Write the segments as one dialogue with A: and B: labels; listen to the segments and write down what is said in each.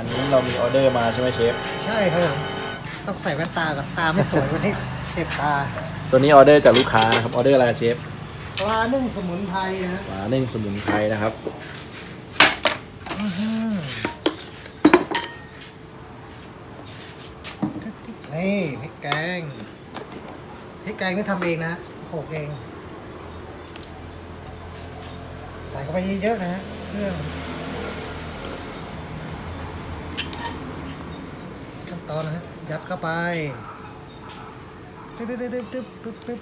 A: อันนี้เรามีออเดอร์มาใช่ไหมเชฟ
B: ใช่ครับผมต้องใส่แว่นตาก่อนตาไม่สวยวันนี้เจ็บตา
A: ตัวนี้ออเดอร์จากลูกค้านะครับ ออเดอร์อะไรครับเชฟ
B: ปลานึ่งสมุนไพรนะฮะ
A: ปลานึ่งสมุนไพรนะครับ
B: อื้อหือนี่พริกแกงพริกแกงนี่ทำเองนะโขลกเอง ใส่เข้าไปเยอะๆนะฮะเครื่องขั้น ตอนนะฮะยัดเข้าไปตึ๊บตึ๊บตึ๊บตึ๊บตึ๊บตึ๊บ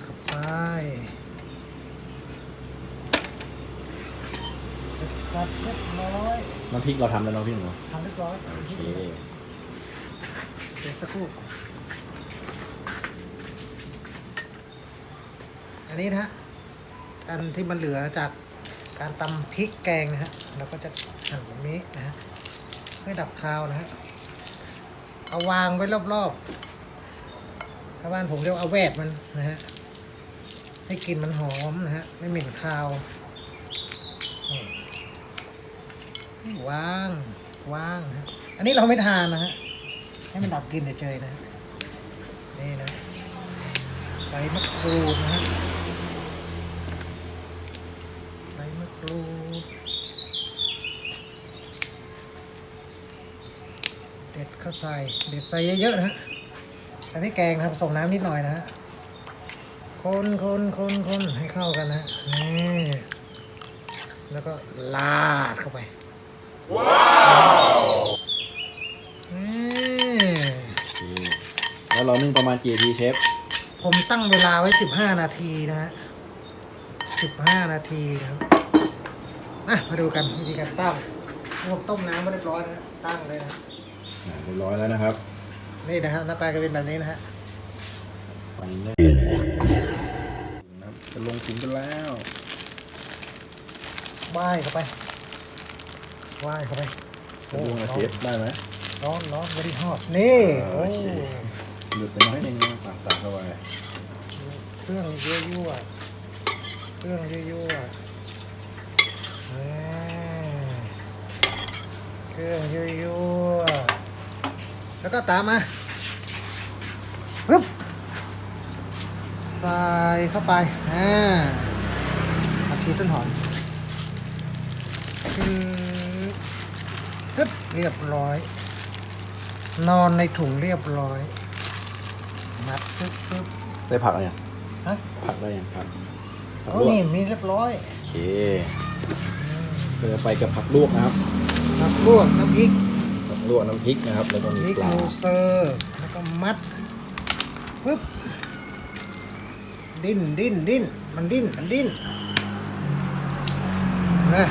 B: เข้าไปเสร็จสับเรียบร้อย
A: น้ำพริกเราทำแล้วเนาะพี่หนู
B: ทำเรียบร้อย
A: โอเค
B: เดี๋ยวสักครู่อันนี้นะฮะอันที่มันเหลือจาก การตำพริกแกงนะฮะเราก็จะหั่นแบบนี้นะฮะเพื่อดับคาวนะฮะเอาวางไว้รอบๆถ้าบ้านผมเรียกว่าเอาแวดมันนะฮะให้กลิ่นมันหอมนะฮะไม่เหม็นคาววางวางนะฮะอันนี้เราไม่ทานนะฮะให้มันดับกลิ่นเฉยๆนะนี่นะใบมะกรูดนะฮะ ใบมะก รูดเด็ดเข้าใส่เด็ดใส่เยอะๆนะฮะแต่พี่แกงนะครับผสมน้ำนิดหน่อยนะฮะคนคนคนคนให้เข้ากันนะฮะนี่แล้วก็ลาดเข้าไป ว้าวนี่
A: โอเคแล้วเรานึ่งประมาณกี่นาทีเชฟ
B: ผมตั้งเวลาไว้ 15 นาทีนะฮะ15 นาทีนะครับ อะมาดูกันวิธีการตั้งผมต้มน้ำไว้เรียบร้อยนะฮะตั้งเลยนะ
A: อ่าเรียบร้อยแล้วนะครับ
B: นี่นะฮะหน้าตาก็เป็นแบบนี้นะฮะ
A: ไฟเนอร์นะครับจะลงถุงกันแล้ว
B: ว่ายเข้าไปว่ายเข้าไป
A: จะลงกับเชฟได้ไหม
B: ร้อนร้อน very hot นี่
A: โอ
B: โอ้
A: เคหยุดไปน้อยหนึงนะตักตักเข้าไป
B: เครื่องยั่วยั่วๆเครื่องยั่วยั่วๆอ่า เครื่องยั่วยั่วๆแล้วก็ตามมาปึ๊บใส่เข้าไปอ่าผักชีต้นหอมขึ้นปึ๊บเรียบร้อย นอนในถุงเรียบร้อย มัดปึ๊บปึ๊บ
A: ได้ผักอะไรยัง
B: ฮะ
A: ผักได้ยังผักผัก
B: โอ้
A: ลวก
B: นี่มีเรียบร้อย
A: โอเค เราจะไปกับผักลวกนะครับ
B: น้ำลวกน้ำพริก
A: ผักลวกน้ำพริกนะครับ แล้วก็มี
B: พริก
A: ปลา
B: มูเซอร์แล้วก็มัดปึ๊บดิ้นดิ้นดิ้นมันดิ้นมันดิ้นนะ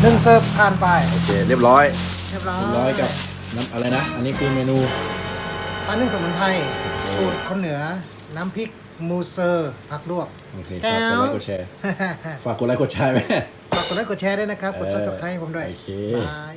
B: หนึ่งเสิร์ฟผ่านไป
A: โอเคเรียบร้อย
B: เรียบร้อย
A: เรียบร้อยกับน้ำอะไรนะ อันนี้คือเมนู
B: ปลานึ่งสมุนไพรสูตรคนเหนือน้ำพริกมูเซอร์ผักลวก
A: โอเค
B: แก้
A: ฝากกด
B: ว
A: ไลค์กดแชร์ฝากกดไลค์กดแชร์ไหม
B: ฝากก ดไลค์กดแชร์ด้วยนะครับ กดซับสไครต์ผมด้วยบาย